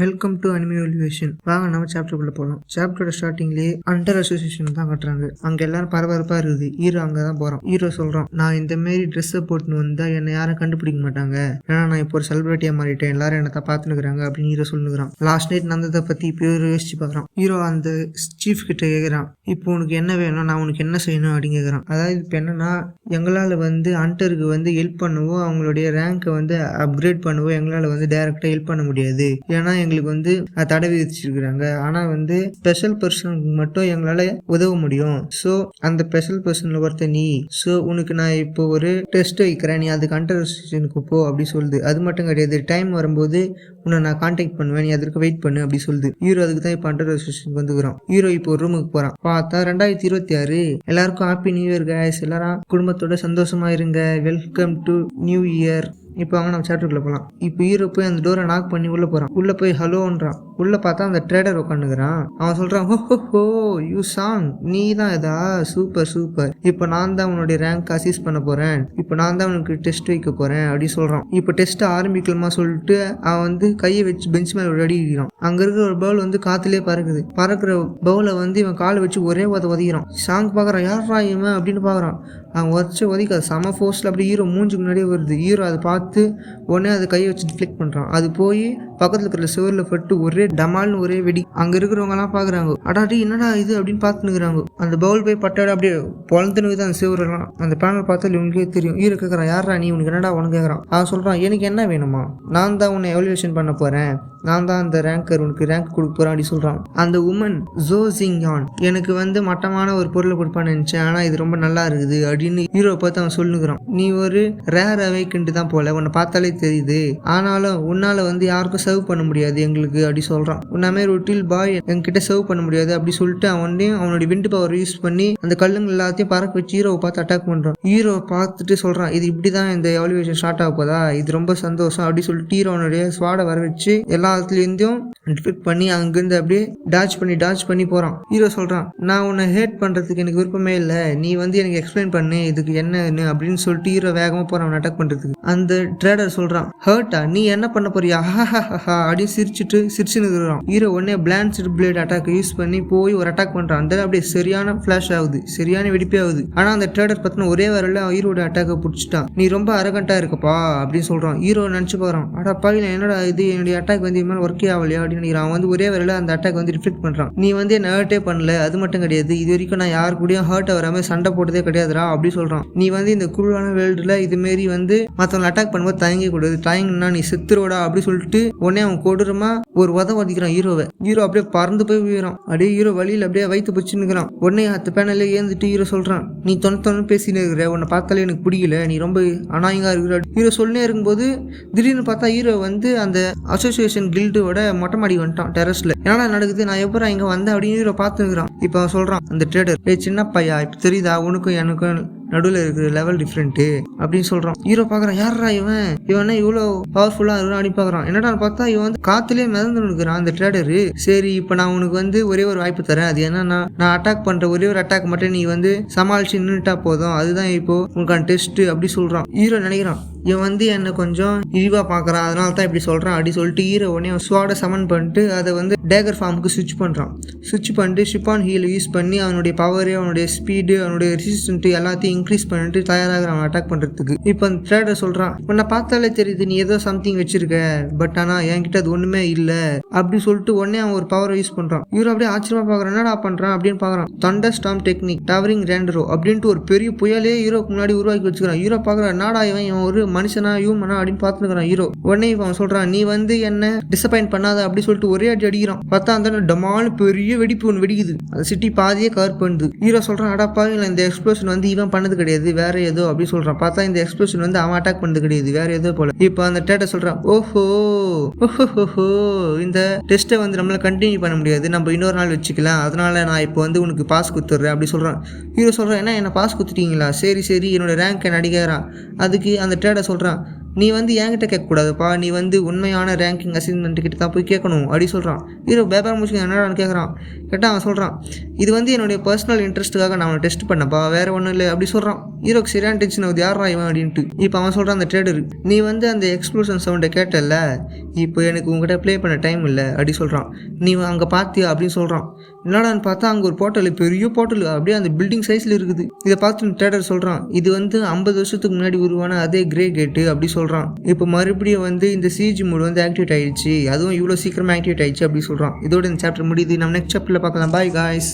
Welcome to anime elevation வாங்க நம்ம சாப்டருக்குள்ள போகலாம் சாப்டரோட ஸ்டார்டிங்லேயே அண்டர் அசோசியேஷன் தான் காட்டுறாங்க. அங்கே எல்லாரும் பரபரப்பாக இருக்குது. ஹீரோ அங்கே தான் போகிறோம் ஹீரோ சொல்கிறான் நான் இந்த மாரி ட்ரெஸ்ஸை போட்டுன்னு வந்தால் என்னை யாரும் கண்டுபிடிக்க மாட்டாங்க. ஏன்னா நான் இப்போ ஒரு செலிபிரிட்டியாக மாறிட்டேன். எல்லாரும் என்னை தான் பார்த்துனுக்குறாங்க அப்படின்னு ஹீரோ சொல்லுகிறான். லாஸ்ட் நைட் நடந்ததை பற்றி இப்போ ஹீரோ யோசிச்சு பார்க்குறான். ஹீரோ அந்த சீஃப் கிட்ட கேட்குறான் இப்போ உனக்கு என்ன வேணும் நான் உனக்கு என்ன செய்யணும்? அப்படின்னு கேட்குறான் அதாவது இப்போ என்னன்னா எங்களால் வந்து அண்டருக்கு வந்து ஹெல்ப் பண்ணவோ அவங்களுடைய ரேங்கை வந்து அப்கிரேட் பண்ணவோ எங்களால் வந்து டைரெக்டாக ஹெல்ப் பண்ண முடியாது. ஏன்னா எங்களுக்கு வந்து தடை விதிச்சிருக்கிறாங்க. ஆனால் வந்து ஸ்பெஷல் பர்சனுக்கு மட்டும் எங்களால் உதவ முடியும். ஸோ அந்த ஸ்பெஷல் பர்சனில் ஒருத்த நீ ஸோ உனக்கு நான் இப்போ ஒரு டெஸ்ட் வைக்கிறேன். நீ அதுக்கு அண்டர்ஸ்டேஷனுக்கு போ அப்படி சொல்லுது. அது மட்டும் கிடையாது. டைம் வரும்போது உன்னை நான் காண்டாக்ட் பண்ணுவேன் நீ அதற்கு வெயிட் பண்ணு அப்படி சொல்லுது. ஹீரோ அதுக்கு தான் இப்போ அண்டர் அசோசியேஷனுக்கு வந்துக்கிறோம் ஹீரோ இப்போ ஒரு ரூமுக்கு போகிறான் பார்த்தா ரெண்டாயிரத்தி இருபத்தி ஆறு எல்லாருக்கும் ஹாப்பி நியூ இயர் கைஸ் எல்லாரும் குடும்பத்தோட சந்தோஷமா இருங்க. வெல்கம் டு நியூ இயர் இப்போ வாங்க நம்ம சாப்டருக்குள்ள போகலாம் இப்போ ஹீரோ போய் அந்த டோரை நாக் பண்ணி உள்ளே போகிறான் உள்ளே போய் ஹலோன்றான் உள்ளே பார்த்தா அந்த ட்ரேடர் உட்காந்துக்கிறான் அவன் சொல்கிறான் ஹோ ஹோ ஹோ யூ சாங் நீ தான் இதா? சூப்பர் சூப்பர் இப்போ நான் தான் உன்னுடைய ரேங்க் அசீஸ் பண்ண போகிறேன் இப்போ நான் தான் உனக்கு டெஸ்ட் வைக்க போகிறேன் அப்படின்னு சொல்கிறான் இப்போ டெஸ்ட் ஆரம்பிக்கலாமா சொல்லிட்டு அவன் வந்து கையை வச்சு பெஞ்ச் மேலே ஒரு அடி அடிக்கிறான் அங்கே இருக்கிற ஒரு பவுல் வந்து காற்றுலேயே பறக்குது. பறக்கிற பவுலை வந்து இவன் காலை வச்சு ஒரே உத உதைக்கிறான் சாங் பார்க்குறான் யாரா இவன்? அப்படின்னு பார்க்குறான். அவன் உதச்சு உதைக்கு அது செம ஃபோர்ஸில் அப்படி ஹீரோ மூஞ்சுக்கு முன்னாடியே வருது. ஹீரோ அதை பார்த்து உடனே அதை கையை வச்சு டிஃப்ளெக்ட் பண்ணுறான் அது போய் பக்கத்தில் இருக்கிற சுவரில் பட்டு ஒரே டமால்னு ஒரே வெடி. அங்கே இருக்கிறவங்கலாம் பார்க்குறாங்க. அடாடி என்னடா இது அப்படின்னு பார்த்துனுக்குறாங்க அந்த பவுல் போய் பட்டாட அப்படியே பொழந்துனுக்குது அந்த சுவரெல்லாம் அந்த பேனல் பார்த்தா இவனுக்கே தெரியும். ஹீரோ கேட்குறான் யாரா நீ? உனக்கு என்னடா? உனக்கு கேட்குறான் அவன் சொல்கிறான் எனக்கு என்ன வேணுமா? நான் தான் உன்னை எவல்யூஷன் பண்ண போகிறேன் நான் தான் அந்த ரேங்கர் உனக்கு ரேங்க் கொடுக்க போகிறேன் அப்படி சொல்கிறான் அந்த உமன் ஜோ ஜிங்யான் எனக்கு வந்து மட்டமான ஒரு பொருளை கொடுப்பான்னு நினச்சேன். ஆனால் இது ரொம்ப நல்லா இருக்குது அப்படின்னு ஹீரோ பார்த்து அவன் சொல்லுகிறான். நீ ஒரு ரேர் அவைக்குன்ட்டு தான் போல. உன்னை பார்த்தாலே தெரியுது. ஆனாலும் உன்னால் வந்து யாருக்கும் சர்வ் பண்ண முடியாது எங்களுக்கு அப்படி சொல்கிறான் உன்ன மாதிரி ரொட்டில் பாய் என்கிட்ட சர்வ் பண்ண முடியாது அப்படி சொல்லிட்டு அவனையும் அவனுடைய விண்டு பவர் யூஸ் பண்ணி அந்த கல்லுங்க எல்லாத்தையும் பறக்க வச்சு ஹீரோவை பார்த்து அட்டாக் பண்ணுறான் ஹீரோ பார்த்துட்டு சொல்கிறான் இது இப்படி தான் இந்த எவல்யூஷன் ஸ்டார்ட் ஆக போதா? இது ரொம்ப சந்தோஷம் அப்படி சொல்லிட்டு ஹீரோனுடைய ஸ்வாடை வர வச்சு எல்லாத்துலேருந்தும் டிஃபெக்ட் பண்ணி அங்கேருந்து அப்படியே டாச் பண்ணி டாச் பண்ணி போகிறான் ஹீரோ சொல்கிறான் நான் உன்னை ஹேட் பண்ணுறதுக்கு எனக்கு விருப்பமே இல்லை. நீ வந்து எனக்கு எக்ஸ்பிளைன் பண்ணு. இதுக்கு என்னன்னு அப்படின்னு சொல்லிட்டு ஹீரோ வேகமாக போகிறான் அட்டாக் பண்ணுறதுக்கு அந்த ட்ரேடர் சொல்கிறான் ஹர்ட்டா? நீ என்ன பண்ண போறியா? ஹஹஹஹா அப்படின்னு சிரிச்சுட்டு சிரிச்சுன்னு இருக்கிறான். ஹீரோ உடனே பிளான்ஸ்ட் பிளேட் அட்டாக் யூஸ் பண்ணி போய் ஒரு அட்டாக் பண்ணுறான் அந்த அப்படியே சரியான ஃப்ளாஷ் ஆகுது சரியான வெடிப்பே ஆகுது. ஆனால் அந்த ட்ரேடர் பார்த்தினா ஒரே வரல ஹீரோட அட்டாக்கை பிடிச்சிட்டான். நீ ரொம்ப அரகண்ட்டாக இருக்கப்பா அப்படின்னு சொல்கிறான் ஹீரோ நினச்சி போகிறான் அடா பாவி என்னடா இது? என்னுடைய அட்டாக் வந்து மேலே ஒர்க்கே ஆகலையா? அப்படின்னு அவன் வந்து ஒரே வரல அந்த அட்டாக் வந்து ரிஃப்ளெக்ட் பண்ணுறான் நீ வந்து என்ன ஹர்ட்டே பண்ணல அது மட்டும் கிடையாது. இது வரைக்கும் நான் யார் கூடயும் ஹர்ட் வராமல் சண்டை போட்டதே கிடையாதுடா அப்படி சொல்கிறான் நீ வந்து இந்த குழுவான வேர்ல்டில் இதுமாரி வந்து மற்றவங்களை அட்டாக் பண்ணும்போது தயங்க கூடாது. தயங்கினா நீ செத்துருவடா அப்படி சொல்லிட்டு உடனே அவன் கொடூரமா ஒரு உத வதிக்கிறான் ஹீரோவை. ஹீரோ அப்படியே பறந்து போய் விழுறான் அப்படியே ஹீரோ வழியில் அப்படியே வைத்து பிடிச்சுன்னுக்கிறான் உடனே அந்த பேனல்ல ஏந்துட்டு ஹீரோ சொல்கிறான் நீ தொண்ணு தொண்ணு பேசினு இருக்கிற உன்னை பார்த்தாலே எனக்கு பிடிக்கல. நீ ரொம்ப அநாயகா இருக்கிற ஹீரோ சொல்லினே இருக்கும்போது திடீர்னு பார்த்தா ஹீரோ வந்து அந்த அசோசியேஷன் கில்டோட மொட்டை மாடி வந்துட்டான் டெரஸில் என்னடா நடக்குது? நான் எப்போ இங்கே வந்தேன்? அப்படின்னு ஹீரோ பார்த்துக்கிறான் இப்போ அவன் சொல்கிறான் அந்த ட்ரேடர் ஏ சின்ன பையா இப்போ தெரியுதா? உனக்கும் எனக்கும் நடுவில் இருக்கிற லெவல் டிஃப்ரெண்ட்டு அப்படின்னு சொல்கிறான் ஹீரோ பார்க்குறான் யாரா இவன்? இவன் இவ்வளோ பவர்ஃபுல்லாக இருக்கிறான் அப்படின்னு பார்க்குறான். என்னடா பார்த்தா இவன் வந்து காத்துலேயே மிதந்து நிற்கிறான் அந்த ட்ரேடரு சரி இப்போ நான் உனக்கு வந்து ஒரே ஒரு வாய்ப்பு தரேன். அது என்னன்னா நான் அட்டாக் பண்ணுற ஒரே ஒரு அட்டாக் மட்டும் நீ வந்து சமாளிச்சு நின்றுட்டா போதும். அதுதான் இப்போ உனக்கான டெஸ்ட்டு அப்படி சொல்கிறான் ஹீரோ நினைக்கிறான். இவன் வந்து என்னை கொஞ்சம் இழிவாக பார்க்குறான். அதனால தான் இப்படி சொல்கிறான் அப்படி சொல்லிட்டு ஹீரோ உடனே ஸ்வாடை சமன் பண்ணிட்டு அதை வந்து டேகர் ஃபார்முக்கு ஸ்விட்ச் பண்ணுறான் ஸ்விட்ச் பண்ணிட்டு ஷிப்பான் ஹீல் யூஸ் பண்ணி அவனுடைய பவரு அவனுடைய ஸ்பீடு அவனுடைய ரெசிஸ்டன்ட்டு எல்லாத்தையும் இன்க்ரீஸ் பண்ணிட்டு தயாராகிறான் அவன் அட்டாக் பண்ணுறதுக்கு இப்போ அந்த ட்ரேடர் சொல்கிறான் உன்னை பார்த்தாலே தெரியுது நீ ஏதோ சம்திங் வச்சிருக்க பட் ஆனால் என்கிட்ட அது ஒன்றுமே இல்லை. அப்படி சொல்லிட்டு உடனே அவன் ஒரு பவரை யூஸ் பண்ணுறான் ஹீரோ அப்படியே ஆச்சரியமாக பார்க்குறான் என்னடா பண்ணுறான் அப்படின்னு பார்க்குறான். தண்டர் ஸ்டாம் டெக்னிக் டவரிங் ரேண்டரோ அப்படின்ட்டு ஒரு பெரிய புயலே ஹீரோக்கு முன்னாடி உருவாக்கி வச்சுக்கிறான். ஹீரோ பார்க்குறான் நாடா இவன்? இவன் ஒரு மனுஷனா ஹியூமனா அப்படின்னு பார்த்துக்கிறான் ஹீரோ உடனே இவன் சொல்கிறான் நீ வந்து என்ன டிசப்பாயின்ட் பண்ணாத அப்படி சொல்லிட்டு ஒரே அடி அடிக்கிறான். பார்த்தா அந்த டமால்னு பெரிய வெடிப்பு ஒன்று வெடிக்குது. அந்த சிட்டி பாதியே கவர் பண்ணுது. ஹீரோ சொல்கிறான் அடப்பா இல்லை இந்த எக்ஸ்ப்ளோஷன் வந்து இவன் பண்ணது கிடையாது வேற ஏதோ அப்படி சொல்றான். பார்த்தா இந்த எக்ஸ்பிரஷன் வந்து அவன் அட்டாக் பண்ணது கிடையாது வேற ஏதோ போல. இப்போ அந்த டேட்டா சொல்றான் ஓஹோ ஓஹோ இந்த டெஸ்ட்டை வந்து நம்மளால கண்டினியூ பண்ண முடியாது நம்ம இன்னொரு நாள் வச்சுக்கலாம். அதனால நான் இப்போ வந்து உனக்கு பாஸ் கொடுத்துட்றேன் அப்படி சொல்றான். ஹீரோ சொல்றான் என்ன என்ன பாஸ் கொடுத்துட்டீங்களா? சரி சரி என்னோட ரேங்க் என்ன அடிக்கிறான் அதுக்கு அந்த டேட்டா சொல்கிறான் நீ வந்து என்கிட்ட கேட்கக்கூடாதுப்பா. நீ வந்து உண்மையான ரேங்கிங் அசைன்மெண்ட் கிட்ட தான் போய் கேட்கணும். அப்படி சொல்கிறான் ஹீரோ பேப்பர் முடிச்சு என்னடான்னு கேட்குறான். கேட்டால் அவன் சொல்கிறான் இது வந்து என்னுடைய பர்சனல் இன்ட்ரெஸ்ட்டுக்காக நான் அவனை டெஸ்ட் பண்ணப்பா. வேறு ஒன்றும் இல்லை. அப்படி சொல்கிறான் ஹீரோக்கு சரியான டென்ஷன் ஆகுது. யாரா இவன் அப்படின்ட்டு. இப்போ அவன் சொல்கிறான் அந்த ட்ரேடர் நீ வந்து அந்த எக்ஸ்ப்ளோஷன் சவுண்டை கேட்டல இப்போ எனக்கு உங்ககிட்ட ப்ளே பண்ண டைம் இல்லை. அப்படி சொல்கிறான் நீ அங்கே பார்த்தியா அப்படின்னு சொல்கிறான் என்னடான்னு பார்த்தா அங்கே ஒரு போர்ட்டல் பெரிய போர்ட்டல் அப்படியே அந்த பில்டிங் சைஸில் இருக்குது. இதை பார்த்து தேட்டர் சொல்கிறான் இது வந்து ஐம்பது வருஷத்துக்கு முன்னாடி உருவான அதே கிரே கேட்டு அப்படி சொல்கிறான் இப்போ மறுபடியும் வந்து இந்த சிஜி மூடு வந்து ஆக்டிவேட் ஆயிடுச்சு. அதுவும் இவ்வளோ சீக்கிரமாக ஆக்டிவேட் ஆயிடுச்சு அப்படி சொல்கிறான் இதோட இந்த சாப்டர் முடியுது. நம்ம நெக்ஸ்ட் சாப்டரில் பார்க்கலாம். Bye guys